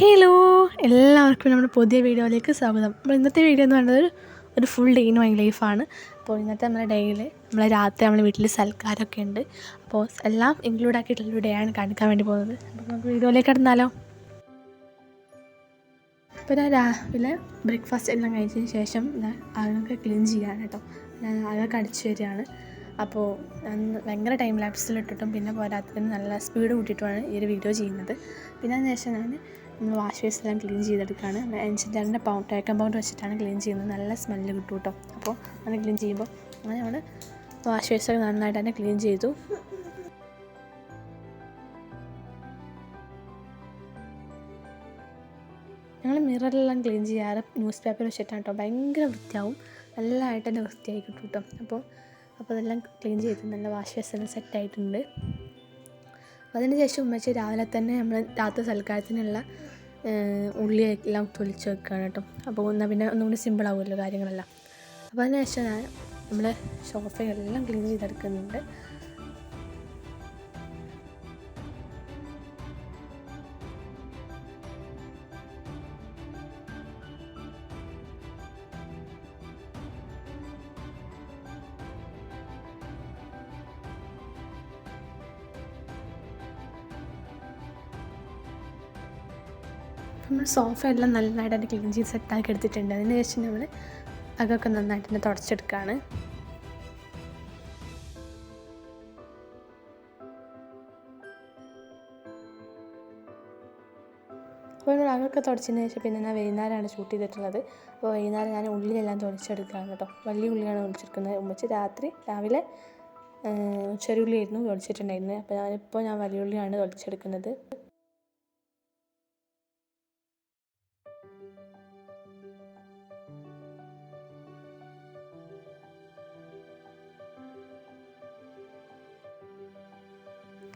Hello എല്ലാവർക്കും നമ്മുടെ പുതിയ വീഡിയോയിലേക്ക് സ്വാഗതം. അപ്പോൾ ഇന്നത്തെ വീഡിയോ എന്ന് പറയുന്നത് ഒരു ഫുൾ ഡേ ഇൻ മൈ ലൈഫാണ് അപ്പോൾ ഇന്നത്തെ നമ്മുടെ ഡേയിൽ നമ്മളെ രാത്രി നമ്മുടെ വീട്ടിൽ സൽക്കാരമൊക്കെ ഉണ്ട്. അപ്പോൾ എല്ലാം ഇൻക്ലൂഡ് ആക്കിയിട്ടുള്ളൊരു ഡേ ആണ് കാണിക്കാൻ വേണ്ടി പോകുന്നത്. അപ്പോൾ നമുക്ക് വീഡിയോയിലേക്ക് കിടന്നാലോ. അപ്പോൾ ഞാൻ രാവിലെ ബ്രേക്ക്ഫാസ്റ്റ് എല്ലാം കഴിച്ചതിന് ശേഷം ഞാൻ അതൊക്കെ ക്ലീൻ ചെയ്യാണ് കേട്ടോ. ഞാൻ അതൊക്കെ അടിച്ചു വരികയാണ്. അപ്പോൾ ഭയങ്കര ടൈം ലാപ്സിലിട്ടിട്ടും പിന്നെ പോരാത്തതിന് നല്ല സ്പീഡ് കൂട്ടിയിട്ടുമാണ് ഈ ഒരു വീഡിയോ ചെയ്യുന്നത്. പിന്നെ അതിന് ശേഷം ഞാൻ നമ്മൾ വാഷ് ബേസ് എല്ലാം ക്ലീൻ ചെയ്തെടുക്കുകയാണ്. എൻസിന്റെ പൗണ്ട് ടേക്കൻ പൗണ്ട് വെച്ചിട്ടാണ് ക്ലീൻ ചെയ്യുന്നത്. നല്ല സ്മെല്ല് കിട്ടും കേട്ടോ അപ്പോൾ അങ്ങനെ ക്ലീൻ ചെയ്യുമ്പോൾ അങ്ങനെ നമ്മൾ വാഷ് ബേസൊക്കെ നന്നായിട്ട് തന്നെ ക്ലീൻ ചെയ്തു. ഞങ്ങൾ മിററിലെല്ലാം ക്ലീൻ ചെയ്യാറ് ന്യൂസ് പേപ്പർ വെച്ചിട്ടാണ് കേട്ടോ ഭയങ്കര വൃത്തിയാവും. നല്ലതായിട്ട് തന്നെ വൃത്തിയായി കിട്ടും കേട്ടോ അപ്പോൾ അപ്പോൾ അതെല്ലാം ക്ലീൻ ചെയ്ത്. നല്ല വാഷ് ബേസെല്ലാം സെറ്റായിട്ടുണ്ട് അതിന് ശേഷം ഉമ്മച്ചി രാവിലെ തന്നെ നമ്മൾ രാത്രി സൽക്കാരത്തിനുള്ള ഉള്ളി എല്ലാം തൊലിച്ച് വെക്കുകയാണ് കേട്ടോ. അപ്പോൾ എന്നാൽ പിന്നെ ഒന്നുകൂടി സിമ്പിൾ ആവുമല്ലോ കാര്യങ്ങളെല്ലാം. അപ്പോൾ അതിനുശേഷം ഞാൻ നമ്മൾ ഷോഫയെല്ലാം ക്ലീൻ ചെയ്തെടുക്കുന്നുണ്ട്. നമ്മൾ സോഫ എല്ലാം നല്ലതായിട്ട് അതിന്റെ ക്ലീൻ ചെയ്ത് സെറ്റാക്കി എടുത്തിട്ടുണ്ട്. അതിന് ശേഷം നമ്മൾ അതൊക്കെ നന്നായിട്ട് തന്നെ തുടച്ചെടുക്കുകയാണ് അപ്പോൾ നമ്മൾ അതൊക്കെ തുടച്ചതിന് ശേഷം പിന്നെ ഞാൻ വൈകുന്നേരമാണ് ഷൂട്ട് ചെയ്തിട്ടുള്ളത്. അപ്പോൾ വൈകുന്നേരം ഞാൻ ഉള്ളിലെല്ലാം തുടച്ചെടുക്കുകയാണ് കേട്ടോ. വലിയ ഉള്ളിയാണ് ഒളിച്ചെടുക്കുന്നത് ഉമ്മച്ച് രാത്രി രാവിലെ ചെറിയ ഉള്ളിയായിരുന്നു ഒളിച്ചിട്ടുണ്ടായിരുന്നത് അപ്പോൾ ഞാനിപ്പോൾ ഞാൻ വലിയ ഉള്ളിയാണ് ഒളിച്ചെടുക്കുന്നത്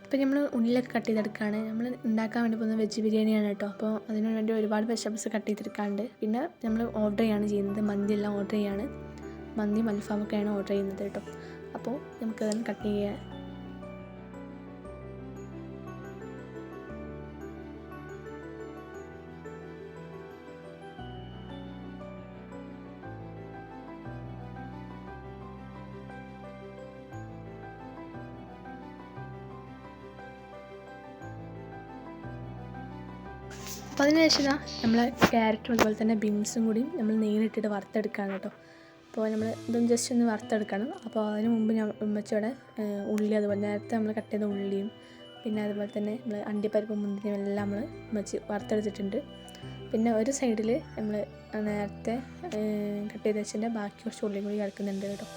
അപ്പോൾ നമ്മൾ ഉള്ളിലൊക്കെ കട്ട് ചെയ്തെടുക്കുകയാണ്. നമ്മൾ ഉണ്ടാക്കാൻ വേണ്ടി പോകുന്നത് വെജ് ബിരിയാണിയാണ് കേട്ടോ. അപ്പോൾ അതിന് വേണ്ടി ഒരുപാട് വെജിറ്റബിൾസ് കട്ട് ചെയ്തെടുക്കാണ്ട്. പിന്നെ നമ്മൾ ഓർഡർ ചെയ്യാണ് ചെയ്യുന്നത്. മന്തി എല്ലാം ഓർഡർ ചെയ്യാണ് മന്തി മൽഫാമൊക്കെയാണ് ഓർഡർ ചെയ്യുന്നത് കേട്ടോ. അപ്പോൾ നമുക്ക് അതെല്ലാം കട്ട് ചെയ്യാം. അപ്പോൾ അതിന് ശേഷം നമ്മൾ ക്യാരറ്റും അതുപോലെ തന്നെ ബീൻസും കൂടി നമ്മൾ നെയ്യിലിട്ടിട്ട് വറുത്തെടുക്കുകയാണ് കേട്ടോ. അപ്പോൾ നമ്മൾ ഇതൊന്ന് ജസ്റ്റ് ഒന്ന് വറുത്തെടുക്കണം. അപ്പോൾ അതിന് മുമ്പ് ഞാൻ ഉമ്മച്ചോടെ ഉള്ളി അതുപോലെ നേരത്തെ നമ്മൾ കട്ട് ചെയ്ത ഉള്ളിയും പിന്നെ അതുപോലെ തന്നെ നമ്മൾ അണ്ടിപ്പരിപ്പും മുന്തിരിയും എല്ലാം നമ്മൾ ഉമ്മച്ച് വറുത്തെടുത്തിട്ടുണ്ട്. പിന്നെ ഒരു സൈഡിൽ നമ്മൾ നേരത്തെ കട്ട് ചെയ്ത് വെച്ചതിന്റെ ബാക്കി കുറച്ച് ഉള്ളി കൂടി കിടക്കുന്നുണ്ട് കേട്ടോ.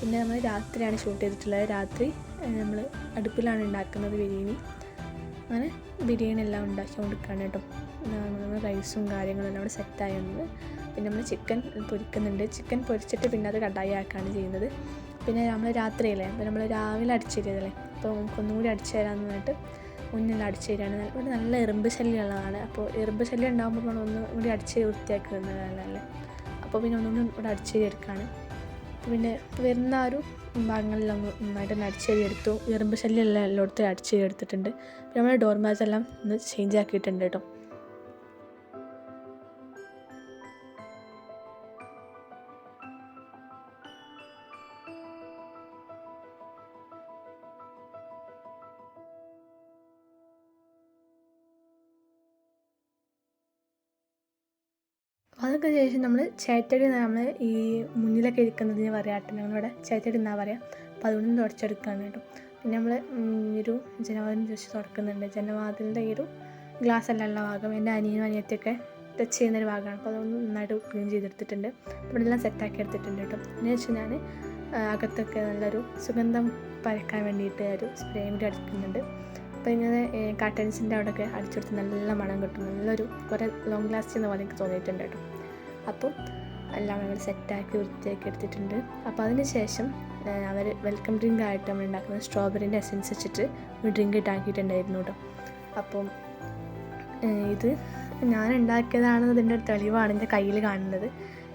പിന്നെ നമ്മൾ രാത്രിയാണ് ഷൂട്ട് ചെയ്തിട്ടുള്ളത്. രാത്രി നമ്മൾ അടുപ്പിലാണ് ഉണ്ടാക്കുന്നത് ബിരിയാണി. അങ്ങനെ ബിരിയാണി എല്ലാം ഉണ്ടാക്കി കൊടുക്കുകയാണ് കേട്ടോ. നമ്മൾ റൈസും കാര്യങ്ങളും എല്ലാം അവിടെ സെറ്റായുണ്ട് പിന്നെ നമ്മൾ ചിക്കൻ പൊരിക്കുന്നുണ്ട്. ചിക്കൻ പൊരിച്ചിട്ട് പിന്നെ അത് കടായി ആക്കുകയാണ് ചെയ്യുന്നത്. പിന്നെ നമ്മൾ രാത്രിയല്ലേ? അപ്പോൾ നമ്മൾ രാവിലെ അടിച്ചേരിയതല്ലേ? അപ്പോൾ നമുക്കൊന്നും കൂടി അടിച്ചു തരാമെന്ന് പറഞ്ഞിട്ട് മുന്നിൽ അടിച്ചു തരികയാണ് ഇവിടെ നല്ല എറുമ്പ് ശല്യമുള്ളതാണ്. അപ്പോൾ എറുമ്പ് ശല്യം ഉണ്ടാകുമ്പോൾ നമ്മൾ ഒന്നും കൂടി അടിച്ച് വൃത്തിയാക്കി തന്നതല്ലേ അപ്പോൾ പിന്നെ ഒന്നുകൂടി ഇവിടെ അടിച്ചു എടുക്കുകയാണ് പിന്നെ വരുന്ന ആ ഒരു ഭാഗങ്ങളിലൊന്ന് നന്നായിട്ട് തന്നെ അടിച്ചേരി എടുത്തു എറുമ്പ് ശല്യം എല്ലാം എല്ലായിടത്തും അടിച്ചേരി എടുത്തിട്ടുണ്ട്. പിന്നെ നമ്മുടെ ഡോർ എല്ലാം ഒന്ന് ചേഞ്ച് ആക്കിയിട്ടുണ്ട് കേട്ടോ. അതൊക്കെ ശേഷം നമ്മൾ ചേറ്റടി നമ്മൾ ഈ മുന്നിലൊക്കെ ഇരിക്കുന്നതിന് പറയാട്ടെ ഞങ്ങളിവിടെ ചേറ്റടി എന്നാ പറയുക അപ്പോൾ അതുകൊണ്ട് തുടച്ചെടുക്കുകയാണ് കേട്ടോ. പിന്നെ നമ്മൾ ഒരു ജനവാതിൽ ജസ്റ്റ് തുടക്കുന്നുണ്ട് ജനവാതിലിന്റെ ഈ ഒരു ഗ്ലാസ് അല്ല ഉള്ള ഭാഗം. എന്റെ അനിയനും അനിയത്തിയൊക്കെ ടച്ച് ചെയ്യുന്നൊരു ഭാഗമാണ്. അപ്പോൾ അതൊന്ന് നന്നായിട്ട് ക്ലീൻ ചെയ്തെടുത്തിട്ടുണ്ട്. അപ്പോൾ എല്ലാം സെറ്റാക്കി എടുത്തിട്ടുണ്ട് കേട്ടോ. പിന്നെ വെച്ചാൽ ഞാൻ അകത്തൊക്കെ നല്ലൊരു സുഗന്ധം പരക്കാൻ വേണ്ടിയിട്ട് ഒരു സ്പ്രേ കൂടി അടിക്കുന്നുണ്ട്. അപ്പോൾ ഇങ്ങനെ കട്ടൻസിന്റെ അവിടെയൊക്കെ അടിച്ചെടുത്ത് നല്ല മണം കിട്ടും. നല്ലൊരു കുറേ ലോങ് ലാസ്റ്റ് ചെയ്യുന്ന പോലെ എനിക്ക് തോന്നിയിട്ടുണ്ട് കേട്ടോ. അപ്പം എല്ലാം നമ്മൾ സെറ്റാക്കി വൃത്തിയാക്കി എടുത്തിട്ടുണ്ട്. അപ്പോൾ അതിന് ശേഷം അവർ വെൽക്കം ഡ്രിങ്ക് ആയിട്ട് നമ്മൾ ഉണ്ടാക്കുന്ന സ്ട്രോബെറിന്റെ എസൻസ് വെച്ചിട്ട് ഒരു ഡ്രിങ്ക് ഇട്ടാക്കിയിട്ടുണ്ടായിരുന്നു കേട്ടോ. അപ്പം ഇത് ഞാൻ ഉണ്ടാക്കിയതാണെന്ന് ഇതിന്റെ തെളിവാണ് എന്റെ കയ്യിൽ കാണുന്നത്.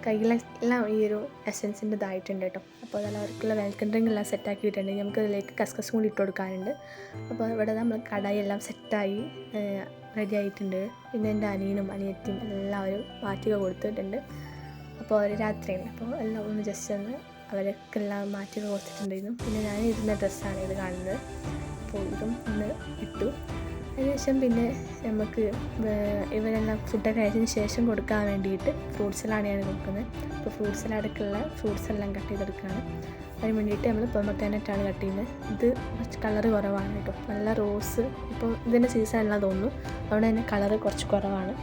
കയ്യിലെല്ലാം ഈ ഒരു എസൻസിന്റെ ഇതായിട്ടുണ്ട് കേട്ടോ. അപ്പോൾ അതെല്ലാം അവർക്കുള്ള വെൽക്കം ഡ്രിങ്ക് എല്ലാം സെറ്റാക്കി ഇട്ടിട്ടുണ്ടെങ്കിൽ നമുക്ക് അതിലേക്ക് കസ്കസും കൂടി ഇട്ട് കൊടുക്കാനുണ്ട്. അപ്പോൾ ഇവിടെ നമ്മൾ കടായി എല്ലാം സെറ്റായി റെഡി ആയിട്ടുണ്ട് പിന്നെ എന്റെ അനിയനും അനിയത്തിയും എല്ലാവരും മാറ്റുക കൊടുത്തിട്ടുണ്ട്. അപ്പോൾ ഒരു രാത്രിയാണ്. അപ്പോൾ എല്ലാം ഒന്ന് ജസ്റ്റ് ഒന്ന് അവരൊക്കെ എല്ലാം മാറ്റുക കൊടുത്തിട്ടുണ്ടായിരുന്നു. പിന്നെ ഞാൻ ഇരുന്ന ഡ്രസ്സാണ് ഇത് കാണുന്നത്. അപ്പോൾ ഇതും ഒന്ന് ഇട്ടു. അതിനുശേഷം പിന്നെ നമുക്ക് ഇവരെല്ലാം ഫുഡൊക്കെ കഴിച്ചതിന് ശേഷം കൊടുക്കാൻ വേണ്ടിയിട്ട് ഫ്രൂട്ട് ഞാൻ കൊടുക്കുന്നത്. അപ്പോൾ ഫ്രൂട്ട് സലാഡൊക്കെയുള്ള ഫ്രൂട്ട്സ് എല്ലാം കട്ട് ചെയ്തെടുക്കുകയാണ്. അതിന് വേണ്ടിയിട്ട് നമ്മൾ പൊമക്കാനറ്റാണ് കട്ട് ചെയ്യുന്നത്. ഇത് കുറച്ച് കളറ് കുറവാണ് കേട്ടോ. നല്ല റോസ് ഇപ്പോൾ ഇതിന്റെ സീസൺ അല്ല തോന്നുന്നു. അതുകൊണ്ട് തന്നെ കളറ് കുറച്ച് കുറവാണ്.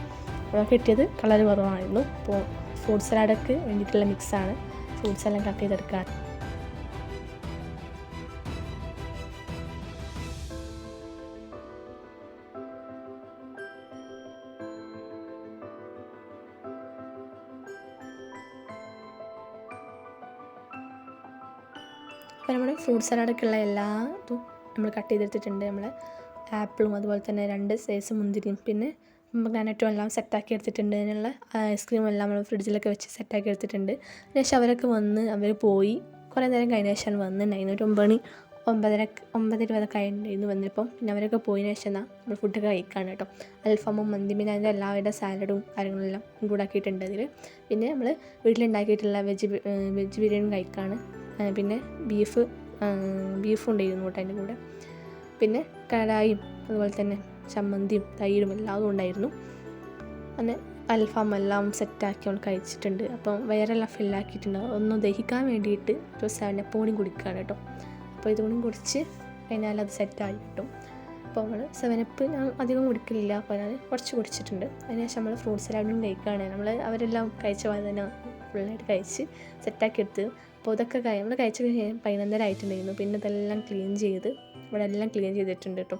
അവിടെ കിട്ടിയത് കളർ കുറവായിരുന്നു. അപ്പോൾ ഫ്രൂട്ട് സലാഡൊക്കെ വേണ്ടിയിട്ടുള്ള മിക്സാണ് ഫ്രൂട്ട്സ് എല്ലാം കട്ട് ചെയ്തെടുക്കാൻ അപ്പോൾ നമ്മുടെ ഫ്രൂട്ട് സലാഡൊക്കെയുള്ള എല്ലാ ഇതും നമ്മൾ കട്ട് ചെയ്തെടുത്തിട്ടുണ്ട്. നമ്മൾ ആപ്പിളും അതുപോലെ തന്നെ രണ്ട് സൈസ് മുന്തിരിയും പിന്നെ ഗാനറ്റും എല്ലാം സെറ്റാക്കി എടുത്തിട്ടുണ്ട്. അതിനുള്ള ഐസ്ക്രീം എല്ലാം നമ്മൾ ഫ്രിഡ്ജിലൊക്കെ വെച്ച് സെറ്റാക്കി എടുത്തിട്ടുണ്ട്. അതിനുശേഷം അവരൊക്കെ വന്ന് അവർ പോയി. കുറേ നേരം കഴിഞ്ഞ ശേഷമാണ് വന്നിട്ടുണ്ടായിരുന്നു ഒരു ഒമ്പത് മണി ഒമ്പതര ഒമ്പത് ഇരുപതൊക്കെ ആയിട്ടുണ്ടായിരുന്നു വന്നപ്പം പിന്നെ അവരൊക്കെ പോയതിന് ശേഷം എന്നാൽ നമ്മൾ ഫുഡൊക്കെ കഴിക്കാണ് കേട്ടോ. അൽഫാമും മന്തി പിന്നെ അതിന്റെ എല്ലാവരുടെ സാലഡും കാര്യങ്ങളെല്ലാം കൂടാക്കിയിട്ടുണ്ട് അതിൽ പിന്നെ നമ്മൾ വീട്ടിലുണ്ടാക്കിയിട്ടുള്ള വെജ് വെജ് ബിരിയാണി കഴിക്കാണ്. പിന്നെ ബീഫ് ബീഫും ഉണ്ടായിരുന്നു കേട്ടോ അതിന്റെ കൂടെ. പിന്നെ കടായും അതുപോലെ തന്നെ ചമ്മന്തിയും തൈരും എല്ലാം ഉണ്ടായിരുന്നു. അങ്ങനെ അൽഫാം എല്ലാം സെറ്റാക്കി നമ്മൾ കഴിച്ചിട്ടുണ്ട്. അപ്പം വയറെല്ലാം ഫില്ലാക്കിയിട്ടുണ്ട് ഒന്ന് ദഹിക്കാൻ വേണ്ടിയിട്ട് ഒരു സെവൻ എപ്പോഴും കുടിക്കുകയാണ് കേട്ടോ. അപ്പോൾ ഇതുകൊണ്ടും കുടിച്ച് കഴിഞ്ഞാൽ അത് സെറ്റായി കിട്ടും. അപ്പോൾ നമ്മൾ സെവനപ്പ് ഞാൻ അധികം കുടിക്കലില്ല. അപ്പോൾ ഞാൻ കുറച്ച് കുടിച്ചിട്ടുണ്ട്. അതിനുശേഷം നമ്മൾ ഫ്രൂട്ട് സലാഡും കഴിക്കുകയാണ് നമ്മൾ അവരെല്ലാം കഴിച്ച പോലെ തന്നെ ഫുള്ളായിട്ട് കഴിച്ച് സെറ്റാക്കി എടുത്ത് അപ്പോൾ ഇതൊക്കെ നമ്മൾ കഴിച്ച കഴിഞ്ഞാൽ പതിനൊന്നര ആയിട്ടുണ്ടായിരുന്നു. പിന്നെ ഇതെല്ലാം ക്ലീൻ ചെയ്ത് ഇവിടെ എല്ലാം ക്ലീൻ ചെയ്തിട്ടുണ്ട് കേട്ടോ.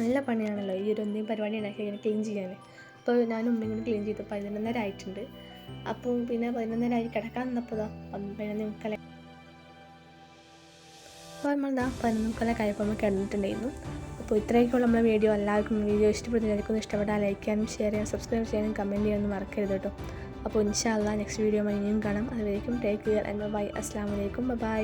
നല്ല പണിയാണല്ലോ ഈ ഒരു എന്തെങ്കിലും പരിപാടി ഉണ്ടാക്കി ഇങ്ങനെ ക്ലീൻ ചെയ്യാൻ. അപ്പോൾ ഞാനും ഉമ്മ ഇങ്ങനെ ക്ലീൻ ചെയ്തു പതിനൊന്നര ആയിട്ടുണ്ട്. അപ്പോൾ പിന്നെ പതിനൊന്നര ആയി കിടക്കാൻ നിന്നപ്പോൾ പതിനൊന്ന് മുക്കാല അപ്പോൾ നമ്മളെന്താ പതിനൊന്ന് മുക്കാലൊക്കെ ആയപ്പോൾ നമ്മൾ കിടന്നിട്ടുണ്ടായിരുന്നു. അപ്പോൾ ഇത്രയൊക്കെയുള്ള നമ്മളെ വീഡിയോ. എല്ലാവർക്കും വീഡിയോ ഇഷ്ടപ്പെടുന്നതായിരിക്കും ഇഷ്ടപ്പെട്ടാൽ ലൈക്ക് ചെയ്യാനും ഷെയർ ചെയ്യാനും സബ്സ്ക്രൈബ് ചെയ്യാനും കമന്റ് ചെയ്യാനും മറക്കരുത് കേട്ടോ. അപ്പോൾ ഇൻഷാല്ല നെക്സ്റ്റ് വീഡിയോ ഇനിയും കാണാം. അതുവരേക്കും ടേക്ക് കെയർ ആൻഡ് ബൈ അസ്സാം വലൈക്കും ബൈ